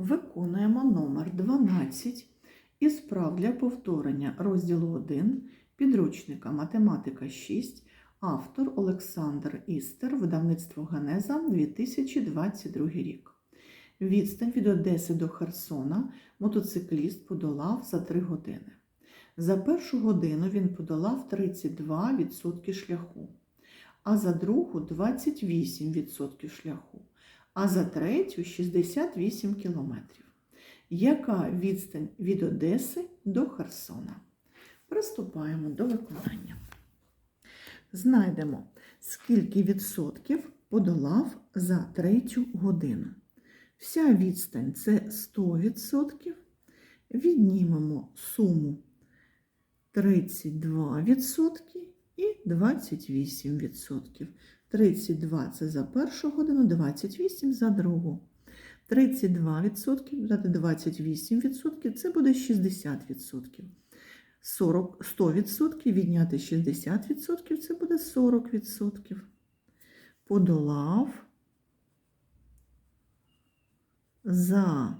Виконуємо номер 12 із прав для повторення розділу 1 підручника Математика 6, автор Олександр Істер, видавництво Генеза 2022 рік. Відстань від Одеси до Херсона мотоцикліст подолав за 3 години. За першу годину він подолав 32% шляху, а за другу 28% шляху а за третю 68 кілометрів. Яка відстань від Одеси до Херсона? Приступаємо до виконання. Знайдемо, скільки відсотків подолав за третю годину. Вся відстань це 100%. Віднімемо суму 32% і 28%. 32 це за першу годину, 28 за другу. 32% додати 28% це буде 60%. 40, 100% відняти 60% це буде 40%. Подолав за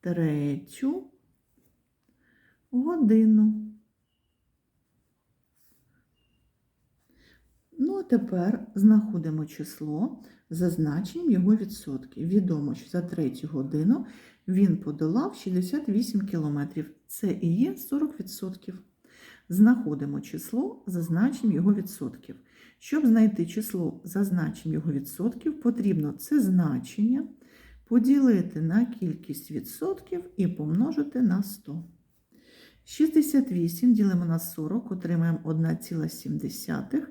третю годину. А тепер знаходимо число за значенням його відсотків. Відомо, що за третю годину він подолав 68 кілометрів. Це і є 40%. Знаходимо число за значенням його відсотків. Щоб знайти число за значенням його відсотків, потрібно це значення поділити на кількість відсотків і помножити на 100. 68 ділимо на 40, отримаємо 1,7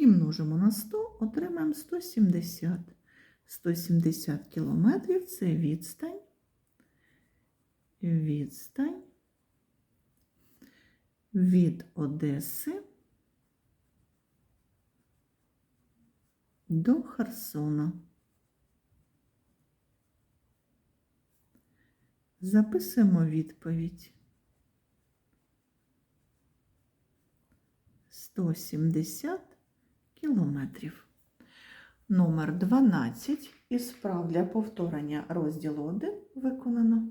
і множимо на 100, отримаємо 170. 170 кілометрів це відстань. Відстань від Одеси до Херсона. Записуємо відповідь. 170 кілометрів. Номер 12 із справ для повторення розділу 1 виконано.